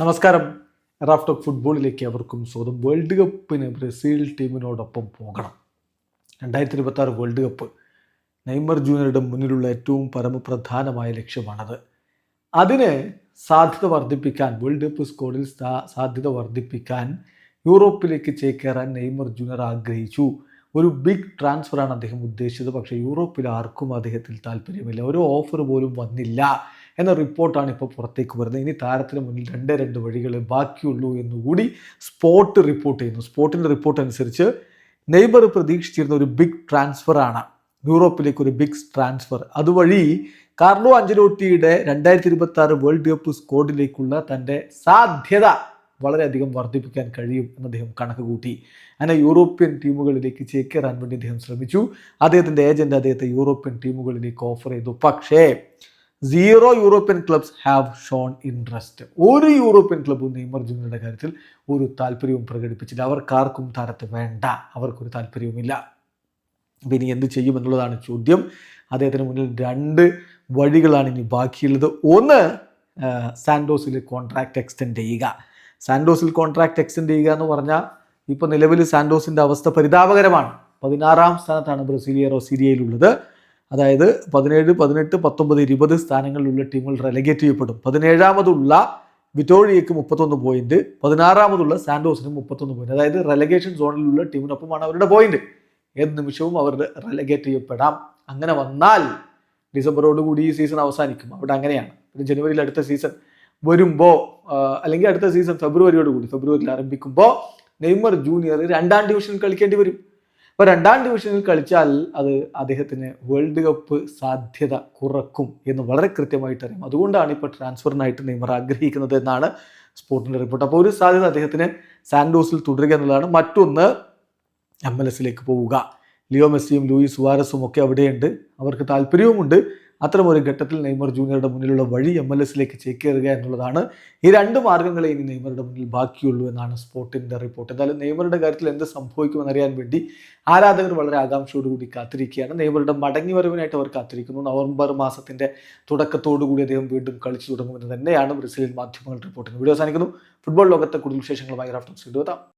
നമസ്കാരം. Raf talk ഫുട്ബോളിലേക്ക് അവർക്കും സ്വന്തം വേൾഡ് കപ്പിന് ബ്രസീൽ ടീമിനോടൊപ്പം പോകണം. രണ്ടായിരത്തി ഇരുപത്തി ആറ് വേൾഡ് കപ്പ് നെയ്മർ ജൂനിയറുടെ മുന്നിലുള്ള ഏറ്റവും പരമപ്രധാനമായ ലക്ഷ്യമാണത്. അതിന് സാധ്യത വർദ്ധിപ്പിക്കാൻ വേൾഡ് കപ്പ് സ്കോഡിൽ സാധ്യത വർദ്ധിപ്പിക്കാൻ യൂറോപ്പിലേക്ക് ചേക്കേറാൻ നെയ്മർ ജൂനിയർ ആഗ്രഹിച്ചു. ഒരു ബിഗ് ട്രാൻസ്ഫറാണ് അദ്ദേഹം ഉദ്ദേശിച്ചത്. പക്ഷേ യൂറോപ്പിൽ ആർക്കും അദ്ദേഹത്തിൽ താല്പര്യമില്ല. ഒരു ഓഫർ പോലും വന്നില്ല. എന്ന റിപ്പോർട്ടാണ് ഇപ്പോൾ പുറത്തേക്ക് വരുന്നത്. ഇനി താരത്തിന് മുന്നിൽ രണ്ട് രണ്ട് വഴികൾ ബാക്കിയുള്ളൂ എന്നുകൂടി സ്പോട്ട് റിപ്പോർട്ട് ചെയ്യുന്നു. സ്പോട്ടിന്റെ റിപ്പോർട്ട് അനുസരിച്ച് നെയ്ബർ പ്രതീക്ഷിച്ചിരുന്ന ഒരു ബിഗ് ട്രാൻസ്ഫറാണ് യൂറോപ്പിലേക്ക് ഒരു ബിഗ് ട്രാൻസ്ഫർ അതുവഴി കാർലോ അഞ്ചലോട്ടിയുടെ രണ്ടായിരത്തി ഇരുപത്തി ആറ് വേൾഡ് കപ്പ് സ്കോഡിലേക്കുള്ള തന്റെ സാധ്യത വളരെയധികം വർദ്ധിപ്പിക്കാൻ കഴിയും എന്ന് അദ്ദേഹം കണക്ക് കൂട്ടി. അങ്ങനെ യൂറോപ്യൻ ടീമുകളിലേക്ക് ചേക്കേറാൻ വേണ്ടി അദ്ദേഹം ശ്രമിച്ചു. അദ്ദേഹത്തിന്റെ ഏജന്റ് അദ്ദേഹത്തെ യൂറോപ്യൻ ടീമുകളിലേക്ക് ഓഫർ ചെയ്തു. പക്ഷേ zero European clubs have shown interest ഒരു യൂറോപ്യൻ ക്ലബ്ബും നെയ്മർ ജൂനിയറുടെ കാര്യത്തിൽ ഒരു താല്പര്യവും പ്രകടിപ്പിച്ചില്ല. അവർക്കാർക്കും താരത്തെ വേണ്ട. അവർക്കൊരു താല്പര്യവുമില്ല. അപ്പം ഇനി എന്ത് ചെയ്യും എന്നുള്ളതാണ് ചോദ്യം. അദ്ദേഹത്തിന് മുന്നിൽ രണ്ട് വഴികളാണ് ഇനി ബാക്കിയുള്ളത്. ഒന്ന് സാൻഡോസിൽ കോൺട്രാക്ട് എക്സ്റ്റെൻഡ് ചെയ്യുക. സാൻഡോസിൽ കോൺട്രാക്ട് എക്സ്റ്റെൻഡ് ചെയ്യുക എന്ന് പറഞ്ഞാൽ ഇപ്പോൾ നിലവിൽ സാൻഡോസിന്റെ അവസ്ഥ പരിതാപകരമാണ്. പതിനാറാം സ്ഥാനത്താണ് ബ്രസീലിയറോ സിരിയയിലുള്ളത് അതായത് പതിനേഴ് പതിനെട്ട് പത്തൊമ്പത് ഇരുപത് സ്ഥാനങ്ങളിലുള്ള ടീമുകൾ റെലഗേറ്റ് ചെയ്യപ്പെടും. പതിനേഴാമതുള്ള വിറ്റോഴിയക്ക് മുപ്പത്തൊന്ന് പോയിന്റ് പതിനാറാമതുള്ള സാൻഡോസിന് മുപ്പത്തൊന്ന് പോയിന്റ് അതായത് റെലഗേഷൻ സോണിലുള്ള ടീമിനൊപ്പമാണ് അവരുടെ പോയിന്റ് ഏത് നിമിഷവും അവർ റെലഗേറ്റ് ചെയ്യപ്പെടാം. അങ്ങനെ വന്നാൽ ഡിസംബറോട് കൂടി ഈ സീസൺ അവസാനിക്കും. അവിടെ അങ്ങനെയാണ്. പിന്നെ ജനുവരിയിൽ അടുത്ത സീസൺ വരുമ്പോൾ അല്ലെങ്കിൽ അടുത്ത സീസൺ ഫെബ്രുവരിയോട് കൂടി ഫെബ്രുവരിയിൽ ആരംഭിക്കുമ്പോൾ നെയ്മർ ജൂനിയർ രണ്ടാം ഡിവിഷനിൽ കളിക്കേണ്ടി വരും. അപ്പോൾ രണ്ടാം ഡിവിഷനിൽ കളിച്ചാൽ അത് അദ്ദേഹത്തിന് വേൾഡ് കപ്പ് സാധ്യത കുറക്കും എന്ന് വളരെ കൃത്യമായിട്ട് അറിയാം. അതുകൊണ്ടാണ് ഇപ്പോൾ ട്രാൻസ്ഫറിനായിട്ട് നെയ്മർ ആഗ്രഹിക്കുന്നത് എന്നാണ് സ്പോർട്ടിന്റെ റിപ്പോർട്ട് അപ്പോൾ ഒരു സാധ്യത അദ്ദേഹത്തിന് സാൻഡോസിൽ തുടരുക എന്നുള്ളതാണ്. മറ്റൊന്ന് എം എൽ എസിലേക്ക് പോവുക. ലിയോ മെസ്സിയും ലൂയിസ് സുവാരസും ഒക്കെ അവിടെയുണ്ട്. അവർക്ക് താല്പര്യവുമുണ്ട്. അത്തരമൊരു ഘട്ടത്തിൽ നെയ്മർ ജൂനിയറുടെ മുന്നിലുള്ള വഴി എം എൽ എസിലേക്ക് ചേക്കേറുക എന്നുള്ളതാണ്. ഈ രണ്ട് മാർഗങ്ങളെ ഇനി നെയ്മറുടെ മുന്നിൽ ബാക്കിയുള്ളൂ എന്നാണ് സ്പോർട്ടിന്റെ റിപ്പോർട്ട്. എന്തായാലും നെയ്മറുടെ കാര്യത്തിൽ എന്ത് സംഭവിക്കുമെന്ന് അറിയാൻ വേണ്ടി ആരാധകർ വളരെ ആകാംക്ഷയോടുകൂടി കാത്തിരിക്കുകയാണ്. നെയ്മറുടെ മടങ്ങി വരവിനായിട്ട് അവർ കാത്തിരിക്കുന്നു. നവംബർ മാസത്തിന്റെ തുടക്കത്തോടു കൂടി അദ്ദേഹം വീണ്ടും കളിച്ചു തുടങ്ങുമെന്ന് തന്നെയാണ് ബ്രസീലിയൻ മാധ്യമങ്ങൾ റിപ്പോർട്ട് ചെയ്യുന്നത് വീഡിയോ അവസാനിക്കുന്നു. ഫുട്ബോൾ ലോകത്തെ കൂടുതൽ വിശേഷങ്ങളുമായി റാഫ്റ്റോക്സ് എത്താം